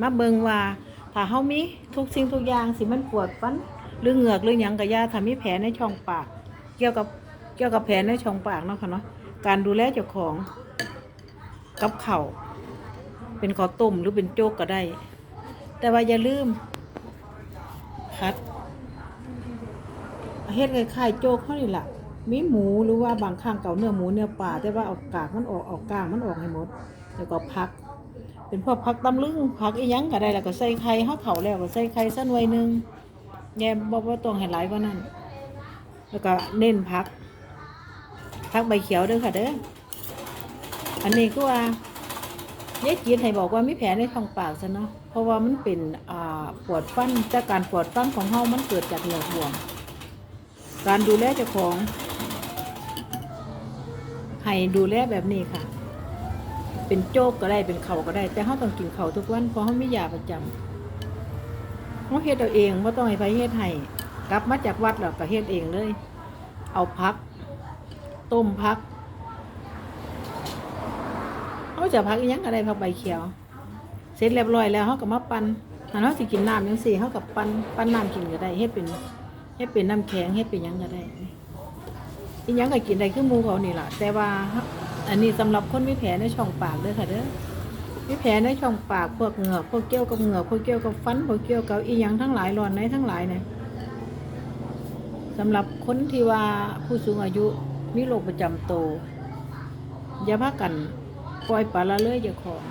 มาเบิงว่าถ้าเฮามีทุกสิ่งทุกอย่างสิมันปวดฟันหรือเหงือกหรือหยังก็อย่าถ้ามีแผลในช่องปาก เกี่ยวกับเกี่ยวกับแผลในช่องปากเนาะค่ะเนาะการดูแลเจ้าของกับเข่าเป็นข้าวต้มหรือเป็นโจ๊กก็ได้ แต่ว่าอย่าลืมคัดเฮ็ดคล้ายๆโจ๊กเขานี่ล่ะมีหมูหรือว่าบางครั้งเก่าเนื้อหมูเนื้อปลาแต่ว่าเอากากมันออกเอากางมันออกให้หมด แล้วก็พัก เป็นพวกพักตำลึงพักอีหยังก็ได้แล้วก็ใส่ไข่เฮาเฒ่าแล้วก็ใส่ไข่ซะหน่วยหนึงแย่บ่บ่ต้องให้หลายกว่านั้น แล้วก็เน้นพักพักใบเขียวเด้อค่ะเด้ออันนี้ก็ว่าเยจีนให้บอกว่ามีแผลในช่องปากซะเนาะ เพราะว่ามันเป็นอ่าปวดฟันจากการปวดฟันของเฮามันเกิดจากเหงื่อบวม การดูแลเจ้าของ ให้ดูแลแบบนี้ค่ะ เป็นโจ๊กก็ได้เป็นเขาก็ได้ แต่เขาต้องกินเข่าทุกวันเพราะเขามียาประจำเขาเฮ็ดเอาเองว่าต้องให้ไผเฮ็ดให้กลับมาจากวัดแล้วก็เฮ็ดเองเลย เอาพัก ต้มพักเขาจะพักยังก็ได้พักใบเขียว เสร็จเรียบร้อยแล้วเขาก็มาปั่นถ้าเขาสิกินน้ำจังซี่เขากับปั่นปันน้ำกินก็ได้เฮ็ดเป็นเฮ็ดเป็นน้ำแข็งเฮ็ดเป็นยังก็ได้ยังก็กินได้คือมูเขานี่ล่ะแต่ว่า อันนี้สำหรับคนมีแผลในช่องปากเด้อค่ะเด้อมีแผลในช่องปากพวกเหงือกพวกเกี่ยวกับเหงือกพวกเกี่ยวกับฟันพวกเกี่ยวกับอีหยังทั้งหลายรอนในทั้งหลายเนี่ยสำหรับคนที่ว่าผู้สูงอายุมีโรคประจำตัวอย่าพากันปล่อยปละละเลยอย่าของ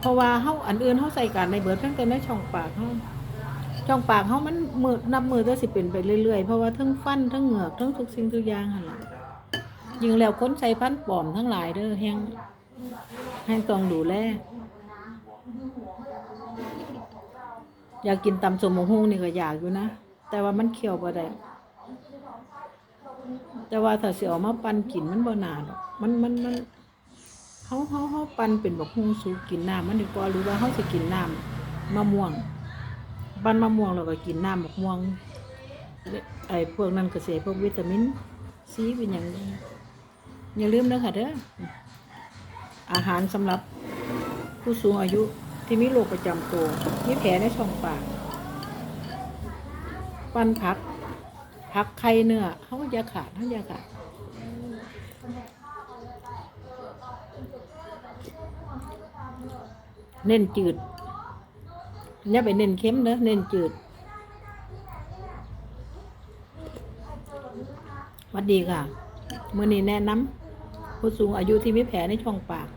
เพราะว่าเฮาอันอื่นเฮาใส่กันในเบิดเพิ่งแต่ในช่องปากเฮาช่องปากเขามันมือนับมือก็สิเป็นไปเรื่อยๆ เพราะว่าทั้งฟันทั้งเหงือกทั้งทุกสิ่งทุกอย่างหั่นล่ะ ยิงแล้วคนใส่พันปลอมทั้งหลายเด้อแฮงแฮงต้องดูแลอยากกินตำสมฮงนี่ก็อยากอยู่นะ แต่ว่ามันเคี่ยวบ่ได้แต่ว่าถ้าสิเอามาปั่นกินมันบ่นานอกมันมันมันเฮาเฮาเฮาปั่นเป็นบักฮุงสูกินน้ำมันดีกว่าหรือว่าเฮาสิกินน้ำมะม่วงบ้านมะม่วงเราก็กินน้ำมะม่วงไอ้พวกนั้นก็เสียพวกวิตามินซีเป็นอย่างนี้ อย่าลืมนะค่ะเด้ออาหารสำหรับผู้สูงอายุที่มีโรคประจำตัวมีแผลในช่องปากปั้นผัก ผักไข่เนื้อเขาอย่าขาดเขาอยาขาดเน้นจืดอย่าไปเน้นเค็มเด้อเน้นจืดวัดดีค่ะ มื่อนี้แนะนำ ผู้สูงอายุที่มีแผลในช่องปาก